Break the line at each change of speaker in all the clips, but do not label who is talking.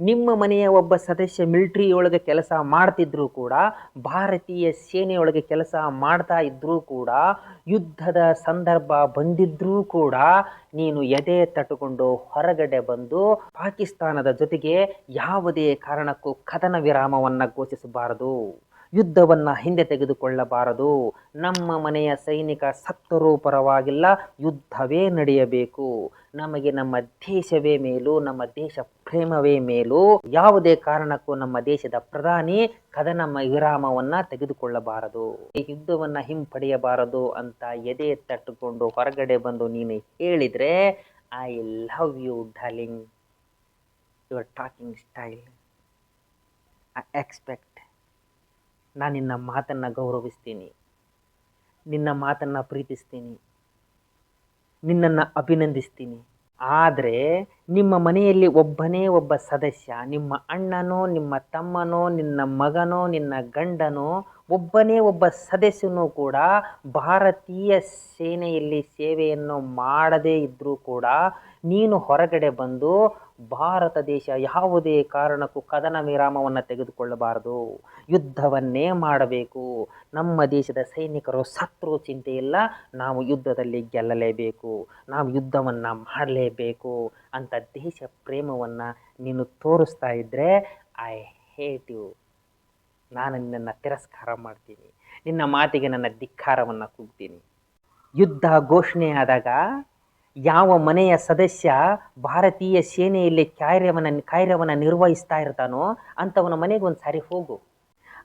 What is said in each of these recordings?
ನಿಮ್ಮ ಮನೆಯ ಒಬ್ಬ ಸದಸ್ಯ ಮಿಲ್ಟ್ರಿಯೊಳಗೆ ಕೆಲಸ ಮಾಡ್ತಿದ್ರೂ ಕೂಡ, ಭಾರತೀಯ ಸೇನೆಯೊಳಗೆ ಕೆಲಸ ಮಾಡ್ತಾ ಇದ್ದರೂ ಕೂಡ, ಯುದ್ಧದ ಸಂದರ್ಭ ಬಂದಿದ್ರೂ ಕೂಡ ನೀನು ಎದೆ ತಟ್ಟುಕೊಂಡು ಹೊರಗಡೆ ಬಂದು ಪಾಕಿಸ್ತಾನದ ಜೊತೆಗೆ ಯಾವುದೇ ಕಾರಣಕ್ಕೂ ಕದನ ವಿರಾಮವನ್ನು ಘೋಷಿಸಬಾರದು. ಯುದ್ಧವನ್ನು ಹಿಂದೆ ತೆಗೆದುಕೊಳ್ಳಬಾರದು. ನಮ್ಮ ಮನೆಯ ಸೈನಿಕ ಸತ್ತರೂ ಪರವಾಗಿಲ್ಲ, ಯುದ್ಧವೇ ನಡೆಯಬೇಕು. ನಮಗೆ ನಮ್ಮ ದೇಶವೇ ಮೇಲೂ, ನಮ್ಮ ದೇಶ ಪ್ರೇಮವೇ ಮೇಲೂ. ಯಾವುದೇ ಕಾರಣಕ್ಕೂ ನಮ್ಮ ದೇಶದ ಪ್ರಧಾನಿ ಕದನ ವಿರಾಮವನ್ನ ತೆಗೆದುಕೊಳ್ಳಬಾರದು. ಯುದ್ಧವನ್ನ ಹಿಂಪಡೆಯಬಾರದು ಅಂತ ಎದೆ ತಟ್ಟುಕೊಂಡು ಹೊರಗಡೆ ಬಂದು ನೀನು ಹೇಳಿದ್ರೆ I love you darling your talking style I expect ನಾನು ನಿನ್ನ ಮಾತನ್ನು ಗೌರವಿಸ್ತೀನಿ. ನಿನ್ನ ಮಾತನ್ನು ಪ್ರೀತಿಸ್ತೀನಿ. ನಿನ್ನನ್ನು ಅಭಿನಂದಿಸ್ತೀನಿ. ಆದರೆ ನಿಮ್ಮ ಮನೆಯಲ್ಲಿ ಒಬ್ಬನೇ ಒಬ್ಬ ಸದಸ್ಯ ನಿಮ್ಮ ಅಣ್ಣನೋ, ನಿಮ್ಮ ತಮ್ಮನೋ, ನಿನ್ನ ಮಗನೋ, ನಿನ್ನ ಗಂಡನೋ ಒಬ್ಬನೇ ಒಬ್ಬ ಸದಸ್ಯನೂ ಕೂಡ ಭಾರತೀಯ ಸೇನೆಯಲ್ಲಿ ಸೇವೆಯನ್ನು ಮಾಡದೇ ಇದ್ದರೂ ಕೂಡ ನೀನು ಹೊರಗಡೆ ಬಂದು ಭಾರತ ದೇಶ ಯಾವುದೇ ಕಾರಣಕ್ಕೂ ಕದನ ವಿರಾಮವನ್ನು ತೆಗೆದುಕೊಳ್ಳಬಾರದು. ಯುದ್ಧವನ್ನೇ ಮಾಡಬೇಕು. ನಮ್ಮ ದೇಶದ ಸೈನಿಕರು ಸತ್ರು ಚಿಂತೆ ಇಲ್ಲ. ನಾವು ಯುದ್ಧದಲ್ಲಿ ಗೆಲ್ಲಲೇಬೇಕು. ನಾವು ಯುದ್ಧವನ್ನು ಮಾಡಲೇಬೇಕು ಅಂತ ದೇಶ ಪ್ರೇಮವನ್ನು ನೀನು ತೋರಿಸ್ತಾ ಇದ್ದರೆ ಐ ಹೇಟ್ ಯು ನಾನು ನಿನ್ನನ್ನು ತಿರಸ್ಕಾರ ಮಾಡ್ತೀನಿ. ನಿನ್ನ ಮಾತಿಗೆ ನನ್ನ ಧಿಕ್ಕಾರವನ್ನು ಕೂಗ್ತೀನಿ. ಯುದ್ಧ ಘೋಷಣೆ ಆದಾಗ ಯಾವ ಮನೆಯ ಸದಸ್ಯ ಭಾರತೀಯ ಸೇನೆಯಲ್ಲಿ ಕಾರ್ಯವನ್ನು ಕಾರ್ಯವನ್ನು ನಿರ್ವಹಿಸ್ತಾ ಇರ್ತಾನೋ ಅಂಥವನ ಮನೆಗೆ ಒಂದು ಸಾರಿ ಹೋಗು.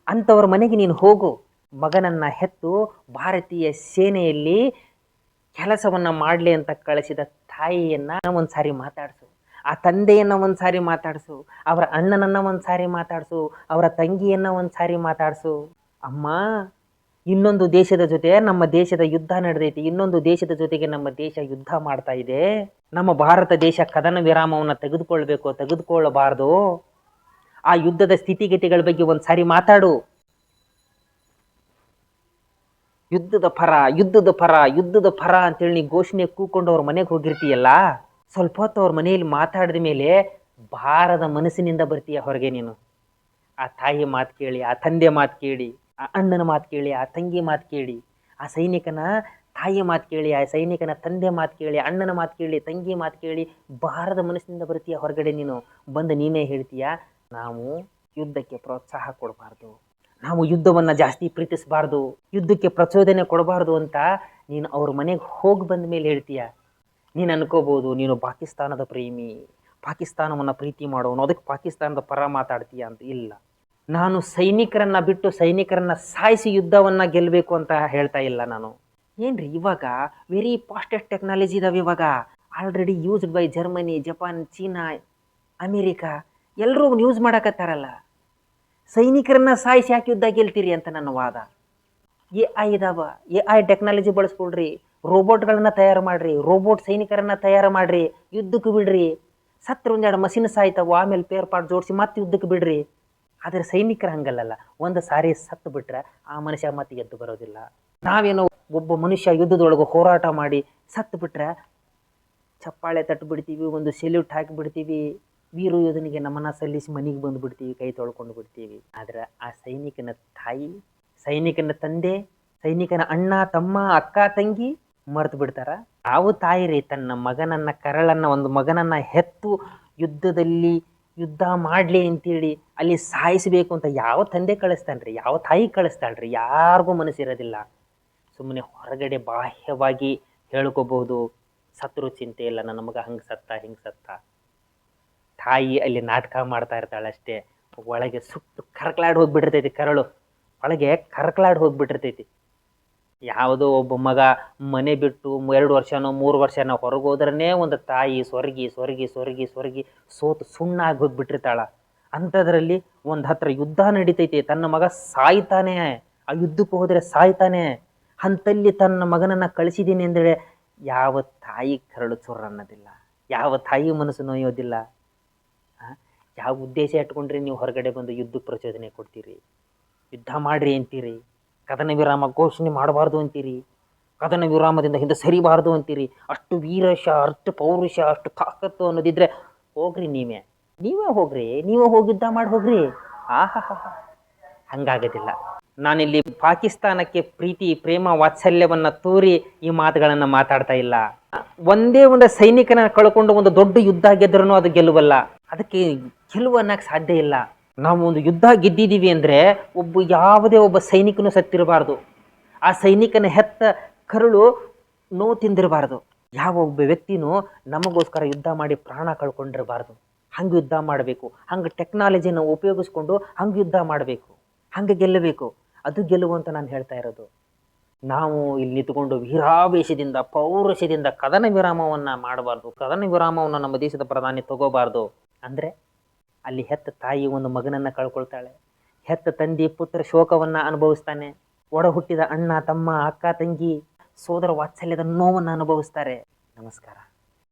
ಅಂಥವ್ರ ಮನೆಗೆ ನೀನು ಹೋಗು. ಮಗನನ್ನು ಹೆತ್ತು ಭಾರತೀಯ ಸೇನೆಯಲ್ಲಿ ಕೆಲಸವನ್ನು ಮಾಡಲಿ ಅಂತ ಕಳಿಸಿದ ತಾಯಿಯನ್ನು ಒಂದು ಸಾರಿ ಮಾತಾಡಿಸು. ಆ ತಂದೆಯನ್ನು ಒಂದು ಸಾರಿ ಮಾತಾಡಿಸು, ಅವರ ಅಣ್ಣನನ್ನು ಒಂದು ಸಾರಿ ಮಾತಾಡಿಸು, ಅವರ ತಂಗಿಯನ್ನು ಒಂದು ಸಾರಿ ಮಾತಾಡಿಸು. ಅಮ್ಮ, ಇನ್ನೊಂದು ದೇಶದ ಜೊತೆ ನಮ್ಮ ದೇಶದ ಯುದ್ಧ ನಡೆದೈತಿ, ಇನ್ನೊಂದು ದೇಶದ ಜೊತೆಗೆ ನಮ್ಮ ದೇಶ ಯುದ್ಧ ಮಾಡ್ತಾ ಇದೆ. ನಮ್ಮ ಭಾರತ ದೇಶ ಕದನ ವಿರಾಮವನ್ನು ತೆಗೆದುಕೊಳ್ಬೇಕು ತೆಗೆದುಕೊಳ್ಳಬಾರ್ದು ಆ ಯುದ್ಧದ ಸ್ಥಿತಿಗತಿಗಳ ಬಗ್ಗೆ ಒಂದು ಸಾರಿ ಮಾತಾಡು. ಯುದ್ಧದ ಪರ ಯುದ್ಧದ ಪರ ಯುದ್ಧದ ಪರ ಅಂತೇಳಿ ನೀ ಘೋಷಣೆ ಕೂಕೊಂಡು ಅವ್ರ ಮನೆಗೆ ಹೋಗಿರ್ತೀಯಲ್ಲ? ಸ್ವಲ್ಪ ಹೊತ್ತು ಅವ್ರ ಮನೆಯಲ್ಲಿ ಮಾತಾಡಿದ ಮೇಲೆ ಭಾರದ ಮನಸ್ಸಿನಿಂದ ಬರ್ತೀಯ ಹೊರಗೆ ನೀನು. ಆ ತಾಯಿ ಮಾತು ಕೇಳಿ, ಆ ತಂದೆ ಮಾತು ಕೇಳಿ, ಆ ಅಣ್ಣನ ಮಾತು ಕೇಳಿ, ಆ ತಂಗಿ ಮಾತು ಕೇಳಿ, ಆ ಸೈನಿಕನ ತಾಯಿ ಮಾತು ಕೇಳಿ, ಆ ಸೈನಿಕನ ತಂದೆ ಮಾತು ಕೇಳಿ, ಅಣ್ಣನ ಮಾತು ಕೇಳಿ, ತಂಗಿ ಮಾತು ಕೇಳಿ ಭಾರದ ಮನಸ್ಸಿನಿಂದ ಬರ್ತೀಯ ಹೊರಗಡೆ ನೀನು. ಬಂದು ನೀನೇ ಹೇಳ್ತೀಯ, ನಾವು ಯುದ್ಧಕ್ಕೆ ಪ್ರೋತ್ಸಾಹ ಕೊಡಬಾರ್ದು. ನಾವು ಯುದ್ಧವನ್ನು ಜಾಸ್ತಿ ಪ್ರೀತಿಸಬಾರ್ದು, ಯುದ್ಧಕ್ಕೆ ಪ್ರಚೋದನೆ ಕೊಡಬಾರ್ದು ಅಂತ ನೀನು ಅವ್ರ ಮನೆಗೆ ಹೋಗಿ ಬಂದ ಮೇಲೆ ಹೇಳ್ತೀಯ. ನೀನು ಅನ್ಕೋಬೋದು, ನೀನು ಪಾಕಿಸ್ತಾನದ ಪ್ರೇಮಿ, ಪಾಕಿಸ್ತಾನವನ್ನು ಪ್ರೀತಿ ಮಾಡೋನು ಅದಕ್ಕೆ ಪಾಕಿಸ್ತಾನದ ಪರ ಮಾತಾಡ್ತೀಯ ಅಂತ ಇಲ್ಲ. ನಾನು ಸೈನಿಕರನ್ನು ಬಿಟ್ಟು ಸೈನಿಕರನ್ನು ಸಾಯಿಸಿ ಯುದ್ಧವನ್ನು ಗೆಲ್ಲಬೇಕು ಅಂತ ಹೇಳ್ತಾ ಇಲ್ಲ ನಾನು. ಏನ್ರಿ ಇವಾಗ? ವೆರಿ ಫಾಸ್ಟೆಸ್ಟ್ ಟೆಕ್ನಾಲಜಿ ಇದಾವೆ ಇವಾಗ. Already used by Germany Japan China America ಎಲ್ಲರೂ ಯೂಸ್ ಮಾಡಕತ್ತಾರಲ್ಲ. ಸೈನಿಕರನ್ನ ಸಾಯಿಸಿ ಯಾಕೆ ಯುದ್ಧ ಗೆಲ್ತೀರಿ ಅಂತ ನನ್ನ ವಾದ. ಎ ಐ ಇದಾವ. ಎ ಐ ಟೆಕ್ನಾಲಜಿ ಬಳಸ್ಕೊಳ್ರಿ. ರೋಬೋಟ್ಗಳನ್ನ ತಯಾರು ಮಾಡ್ರಿ, ರೋಬೋಟ್ ಸೈನಿಕರನ್ನ ತಯಾರು ಮಾಡ್ರಿ, ಯುದ್ಧಕ್ಕೆ ಬಿಡ್ರಿ. ಸತ್ರ ಒಂದೆರಡು ಮಷಿನ್ ಸಾಯ್ತಾವು, ಆಮೇಲೆ ಪೇರ್ ಪಾಟ್ ಜೋಡಿಸಿ ಮತ್ತೆ ಯುದ್ಧಕ್ಕೆ ಬಿಡ್ರಿ. ಆದರೆ ಸೈನಿಕರು ಹಂಗಲ್ಲಲ್ಲ, ಒಂದು ಸಾರಿ ಸತ್ತು ಬಿಟ್ರೆ ಆ ಮನುಷ್ಯ ಮತ್ತೆ ಎದ್ದು ಬರೋದಿಲ್ಲ. ನಾವೇನೋ ಒಬ್ಬ ಮನುಷ್ಯ ಯುದ್ಧದೊಳಗೆ ಹೋರಾಟ ಮಾಡಿ ಸತ್ತು ಬಿಟ್ರೆ ಚಪ್ಪಾಳೆ ತಟ್ಟು ಬಿಡ್ತೀವಿ ಒಂದು ಸೆಲ್ಯೂಟ್ ಹಾಕಿ ಬಿಡ್ತೀವಿ ವೀರ ಯೋಧನಿಗೆ ನಮನ ಸಲ್ಲಿಸಿ ಮನೆಗೆ ಬಂದು ಬಿಡ್ತೀವಿ ಕೈ ತೊಳ್ಕೊಂಡು ಬಿಡ್ತೀವಿ. ಆದ್ರೆ ಆ ಸೈನಿಕನ ತಾಯಿ, ಸೈನಿಕನ ತಂದೆ, ಸೈನಿಕನ ಅಣ್ಣ, ತಮ್ಮ, ಅಕ್ಕ, ತಂಗಿ ಮರೆತು ಬಿಡ್ತಾರ. ಯಾವ ತಾಯಿ ರೀ ತನ್ನ ಮಗನನ್ನ, ಕರಳನ್ನ, ಒಂದು ಮಗನನ್ನ ಹೆತ್ತು ಯುದ್ಧದಲ್ಲಿ ಯುದ್ಧ ಮಾಡಲಿ ಅಂತೇಳಿ ಅಲ್ಲಿ ಸಾಯಿಸಬೇಕು ಅಂತ ಯಾವ ತಂದೆ ಕಳಿಸ್ತಾನ್ರಿ? ಯಾವ ತಾಯಿ ಕಳಿಸ್ತಾಳ್ರಿ? ಯಾರಿಗೂ ಮನಸ್ಸಿರೋದಿಲ್ಲ. ಸುಮ್ಮನೆ ಹೊರಗಡೆ ಬಾಹ್ಯವಾಗಿ ಹೇಳ್ಕೋಬಹುದು. ಸತ್ರು ಚಿಂತೆ ಇಲ್ಲ, ನನ್ನ ಮಗ ಹಂಗೆ ಸತ್ತ, ಹಿಂಗೆ ಸತ್ತ. ತಾಯಿ ಅಲ್ಲಿ ನಾಟಕ ಮಾಡ್ತಾ ಇರ್ತಾಳೆ ಅಷ್ಟೇ. ಒಳಗೆ ಸುಟ್ಟು ಕರ್ಕಲಾಡಿ ಹೋಗ್ಬಿಟ್ಟಿರ್ತೈತಿ ಕರಳು. ಒಳಗೆ ಕರ್ಕಲಾಡಿ ಹೋಗ್ಬಿಟ್ಟಿರ್ತೈತಿ. ಯಾವುದೋ ಒಬ್ಬ ಮಗ ಮನೆ ಬಿಟ್ಟು ಎರಡು ವರ್ಷನೋ, ಮೂರು ವರ್ಷನೋ ಹೊರಗೆ ಹೋದ್ರೇ ಒಂದು ತಾಯಿ ಸ್ವರ್ಗಿ ಸ್ವರ್ಗಿ ಸ್ವರ್ಗಿ ಸ್ವರ್ಗಿ ಸೋತು ಸುಣ್ಣಾಗಿ ಹೋಗಿಬಿಟ್ಟಿರ್ತಾಳೆ. ಅಂಥದ್ರಲ್ಲಿ ಒಂದು ಹತ್ರ ಯುದ್ಧ ನಡೀತೈತಿ. ತನ್ನ ಮಗ ಸಾಯ್ತಾನೆ. ಆ ಯುದ್ಧಕ್ಕೆ ಹೋದರೆ ಸಾಯ್ತಾನೆ. ಅಂತಲ್ಲಿ ತನ್ನ ಮಗನನ್ನು ಕಳಿಸಿದ್ದೀನಿ ಅಂದರೆ ಯಾವ ತಾಯಿ ಕರಳು ಚೊರ್ರ ಅನ್ನೋದಿಲ್ಲ. ಯಾವ ತಾಯಿ ಮನಸ್ಸು ನೋಯೋದಿಲ್ಲ? ಯಾವ ಉದ್ದೇಶ ಇಟ್ಕೊಂಡ್ರಿ ನೀವು ಹೊರಗಡೆ ಬಂದು ಯುದ್ಧ ಪ್ರಚೋದನೆ ಕೊಡ್ತೀರಿ? ಯುದ್ಧ ಮಾಡಿರಿ ಅಂತೀರಿ? ಕದನ ವಿರಾಮ ಘೋಷಣೆ ಮಾಡಬಾರ್ದು ಅಂತೀರಿ? ಕದನ ವಿರಾಮದಿಂದ ಹಿಂದೆ ಸರಿಬಾರ್ದು ಅಂತೀರಿ? ಅಷ್ಟು ವೀರಶ ಅಷ್ಟು ಪೌರುಷ, ಅಷ್ಟು ತಾಕತ್ತು ಅನ್ನೋದಿದ್ರೆ ಹೋಗ್ರಿ ನೀವೇ. ನೀವೇ ಹೋಗ್ರಿ, ನೀವೇ ಹೋಗಿದ್ದ ಮಾಡಿ ಹೋಗ್ರಿ. ಆಹಾ ಹಂಗಾಗೋದಿಲ್ಲ. ನಾನಿಲ್ಲಿ ಪಾಕಿಸ್ತಾನಕ್ಕೆ ಪ್ರೀತಿ, ಪ್ರೇಮ, ವಾತ್ಸಲ್ಯವನ್ನ ತೋರಿ ಈ ಮಾತುಗಳನ್ನ ಮಾತಾಡ್ತಾ ಇಲ್ಲ. ಒಂದೇ ಒಂದು ಸೈನಿಕನ ಕಳ್ಕೊಂಡು ಒಂದು ದೊಡ್ಡ ಯುದ್ಧ ಗೆದ್ರೂ ಅದು ಗೆಲುವಲ್ಲ ಅದಕ್ಕೆ ಗೆಲುವು ಸಾಧ್ಯ ಇಲ್ಲ. ನಾವು ಒಂದು ಯುದ್ಧ ಗೆದ್ದಿದ್ದೀವಿ ಅಂದರೆ ಒಬ್ಬ ಯಾವುದೇ ಒಬ್ಬ ಸೈನಿಕನು ಸತ್ತಿರಬಾರ್ದು. ಆ ಸೈನಿಕನ ಹೆತ್ತ ಕರುಳು ನೋವು ತಿಂದಿರಬಾರ್ದು. ಯಾವ ಒಬ್ಬ ವ್ಯಕ್ತಿನೂ ನಮಗೋಸ್ಕರ ಯುದ್ಧ ಮಾಡಿ ಪ್ರಾಣ ಕಳ್ಕೊಂಡಿರಬಾರ್ದು. ಹಂಗೆ ಯುದ್ಧ ಮಾಡಬೇಕು. ಹಂಗೆ ಟೆಕ್ನಾಲಜಿನ ಉಪಯೋಗಿಸ್ಕೊಂಡು ಹಂಗೆ ಯುದ್ಧ ಮಾಡಬೇಕು. ಹಂಗೆ ಗೆಲ್ಲಬೇಕು. ಅದು ಗೆಲುವು ಅಂತ ನಾನು ಹೇಳ್ತಾ ಇರೋದು. ನಾವು ಇಲ್ಲಿ ನಿಂತುಕೊಂಡು ವೀರಾವೇಶದಿಂದ, ಪೌರುಷದಿಂದ ಕದನ ವಿರಾಮವನ್ನು ಮಾಡಬಾರ್ದು. ಕದನ ವಿರಾಮವನ್ನು ನಮ್ಮ ದೇಶದ ಪ್ರಧಾನಿ ತಗೋಬಾರ್ದು. ಅಂದರೆ ಅಲ್ಲಿ ಹೆತ್ತ ತಾಯಿ ಒಂದು ಮಗನನ್ನು ಕಳ್ಕೊಳ್ತಾಳೆ. ಹೆತ್ತ ತಂದೆ ಪುತ್ರ ಶೋಕವನ್ನು ಅನುಭವಿಸ್ತಾನೆ. ಒಡ ಹುಟ್ಟಿದ ಅಣ್ಣ, ತಮ್ಮ, ಅಕ್ಕ, ತಂಗಿ, ಸೋದರ ವಾತ್ಸಲ್ಯದ ನೋವನ್ನು ಅನುಭವಿಸ್ತಾರೆ. ನಮಸ್ಕಾರ.